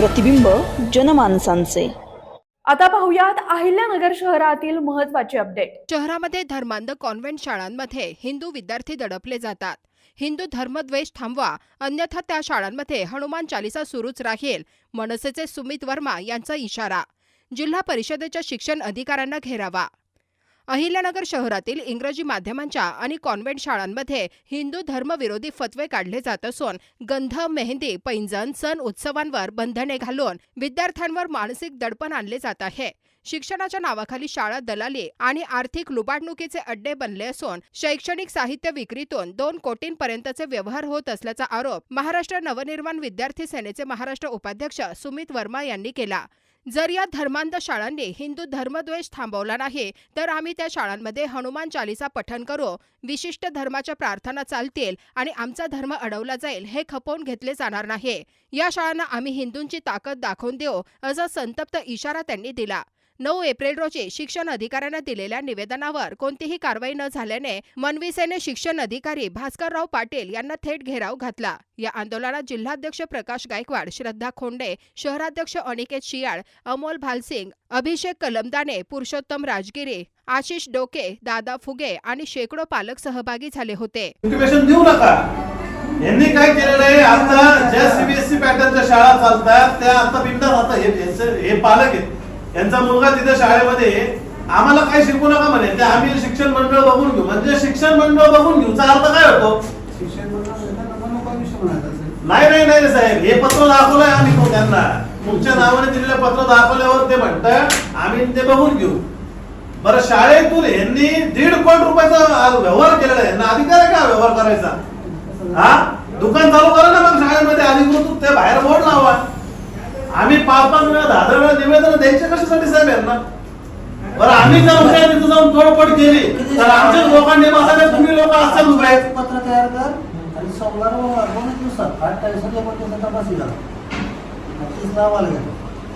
प्रतिबिंब जनमानसांचे. आता पाहुयात अहिल्यानगर शहरातील महत्त्वाचे अपडेट. शहरामध्ये धर्मांध कॉन्व्हेंट शाळांमध्ये हिंदू विद्यार्थी दडपले जातात. हिंदू धर्मद्वेष थांबवा अन्यथा त्या शाळांमध्ये हनुमान चालिसा सुरूच राहील मनसेचे सुमित वर्मा यांचा इशारा. जिल्हा परिषदेच्या शिक्षण अधिकाऱ्यांना घेरावा. अहिल्यानगर शहरातील इंग्रजी माध्यमांच्या आणि कॉन्व्हेंट शाळांमध्ये हिंदू धर्मविरोधी फतवे काढले जात असून गंध मेहंदी पैंजण सण उत्सवांवर बंधने घालून विद्यार्थ्यांवर मानसिक दडपण आणले जात आहे. शिक्षणाच्या नावाखाली शाळा दलाली आणि आर्थिक लुबाडणुकीचे अड्डे बनले असून शैक्षणिक साहित्य विक्रीतून दोन कोटींपर्यंतचे व्यवहार होत असल्याचा आरोप महाराष्ट्र नवनिर्माण विद्यार्थी सेनेचे महाराष्ट्र उपाध्यक्ष सुमित वर्मा यांनी केला. जर या धर्मांध शाळांनी हिंदू धर्मद्वेष थांबवला नाही तर आम्ही त्या शाळांमध्ये हनुमान चालिसा पठण करू. विशिष्ट धर्माच्या प्रार्थना चालतील आणि आमचा धर्म अडवला जाईल हे खपवून घेतले जाणार नाही. या शाळांना आम्ही हिंदूंची ताकद दाखवून देऊ असा संतप्त इशारा त्यांनी दिला. नऊ एप्रिल रोजी शिक्षण अधिकाऱ्यांना दिलेल्या निवेदनावर कोणतीही कारवाई न झाल्याने मनविसेने शिक्षण अधिकारी भास्करराव पाटील यांना थेट घेराव घातला. या आंदोलनात जिल्हाध्यक्ष प्रकाश गायकवाड श्रद्धा खोंडे शहराध्यक्ष अनिकेत शियाळ अमोल भालसिंग अभिषेक कलमदाने पुरुषोत्तम राजगिरे आशिष डोके दादा फुगे आणि शेकडो पालक सहभागी झाले होते. देऊ नका. यांनी काय केलेलं आहे आता ज्या सीबीएसई पॅटर्नच्या शाळा चालतात त्या आता बिंदा हे पालक आहेत. यांचा मुलगा तिथे शाळेमध्ये. आम्हाला काय शिकू नका म्हणे ते आम्ही शिक्षण मंडळ बघून घेऊ. म्हणजे शिक्षण मंडळ बघून घेऊचा अर्थ काय होतो? असेल. नाही नाही नाही साहेब हे पत्र दाखवलंय आम्ही तो त्यांना. तुमच्या नावाने दिलेलं पत्र दाखवल्यावर ते म्हणतात आम्ही ते बघून घेऊ. बरं शाळेतून यांनी दीड कोटी रुपयाचा व्यवहार केलेला यांना अधिकार आहे का व्यवहार करायचा? हा? दुकान चालू करा ना मग शाळेमध्ये अधिकृत ते बाहेर बोर्ड लावा. आम्ही पाच पाच वेळा दहा दहा वेळा निवेदन द्यायचे कशासाठी साहेब यांना? बरं आम्ही जर उद्या तिथं जाऊन तोडफोड केली तर आमच्याच लोकांनी बसायला तुम्ही लोक असाल उभे. पत्र तयार कर आणि सोमवार दिवसात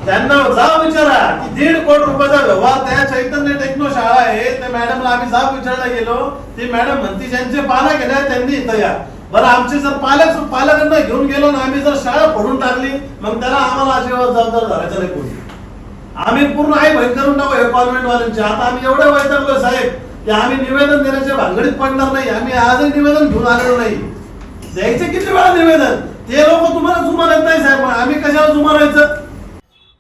त्यांना जाब विचारा की दीड कोटी रुपयाचा व्यवहार त्या चैतन्य टेक्नो शाळा आहे त्या मॅडमला आम्ही जाब विचारायला गेलो ती मॅडम म्हणती ज्यांचे आहे ना त्यांनी इथं या. बरं आमचे जर पालक पालकांना घेऊन गेलो ना आम्ही जर शाळा फोडून टाकली मग त्याला आम्हाला अजिबात जबाबदार धरायचं नाही कोणी. आम्ही पूर्ण आई बहीण करून टाकू हे वाल्यांचे आता आम्ही एवढे वैतरलोय साहेब की आम्ही निवेदन देण्याच्या भानगडीत पडणार नाही. आम्ही आजही निवेदन घेऊन आलेलो नाही. द्यायचे किती वेळा निवेदन? ते लोक तुम्हाला जुमानत नाही साहेब. आम्ही कशाला जुमानायचं?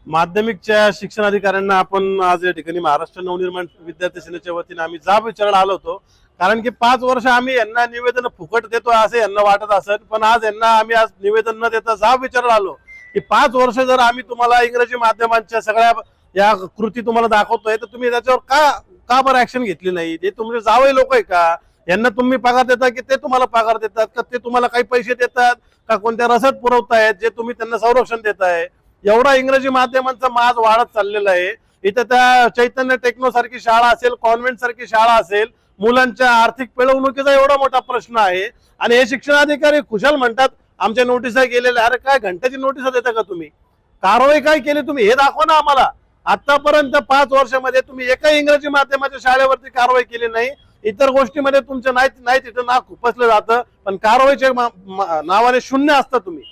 माध्यमिकच्या शिक्षण अधिकाऱ्यांना आपण आज या ठिकाणी महाराष्ट्र नवनिर्माण विद्यार्थी सेनेच्या वतीने आम्ही जाब विचारायला आलो होतो. कारण की पाच वर्ष आम्ही यांना निवेदन फुकट देतो असं यांना वाटत असत पण आज यांना आम्ही आज निवेदन न देता जाब विचारायला आलो की पाच वर्ष जर आम्ही तुम्हाला इंग्रजी माध्यमांच्या सगळ्या या कृती तुम्हाला दाखवतोय तर तुम्ही त्याच्यावर का का बरं ऍक्शन घेतली नाही? ते तुमचे जावे लोक आहे का? यांना तुम्ही पगार देता की ते तुम्हाला पगार देतात का ते तुम्हाला काही पैसे देतात का कोणत्या रसद पुरवतायत जे तुम्ही त्यांना संरक्षण देताय? एवढा इंग्रजी माध्यमांचा माज वाढत चाललेला आहे. इथं त्या चैतन्य टेक्नो सारखी शाळा असेल कॉन्व्हेंट सारखी शाळा असेल मुलांच्या आर्थिक पिळवणुकीचा एवढा मोठा प्रश्न आहे. आणि हे शिक्षणाधिकारी खुशाल म्हणतात आमच्या नोटिसा गेलेल्या अरे काय घंट्याची नोटिसा देता का तुम्ही? कारवाई काय केली तुम्ही? हे दाखवा ना आम्हाला. आतापर्यंत पाच वर्षामध्ये तुम्ही एका इंग्रजी माध्यमाच्या शाळेवरती कारवाई केली नाही. इतर गोष्टीमध्ये तुमचं नाही नाही तिथं नाक खुपसलं जातं पण कारवाईच्या नावाने शून्य असतं तुम्ही.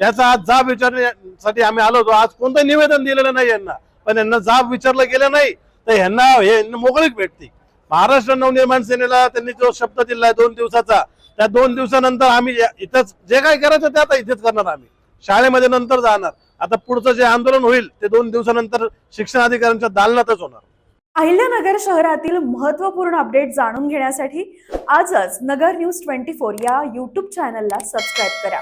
त्याचा आज जाब विचारण्यासाठी आम्ही आलो होतो. आज कोणतं निवेदन दिलेलं नाही यांना. पण यांना जाब विचारलं गेलं नाही. तर यांना हे मोकळीक भेटते. महाराष्ट्र नवनिर्माण सेनेला त्यांनी जो शब्द दिलाय दोन दिवसाचा त्या दोन दिवसानंतर आम्ही इथंच जे काय करायचं ते आता इथेच करणार आम्ही. शाळेमध्ये नंतर जाणार. आता पुढचं जे आंदोलन होईल ते दोन दिवसानंतर शिक्षण अधिकाऱ्यांच्या दालनातच होणार. अहिल्यानगर शहरातील महत्त्वपूर्ण अपडेट जाणून घेण्यासाठी आजच नगर न्यूज ट्वेंटी फोर या यूट्यूब चॅनलला सबस्क्राईब करा.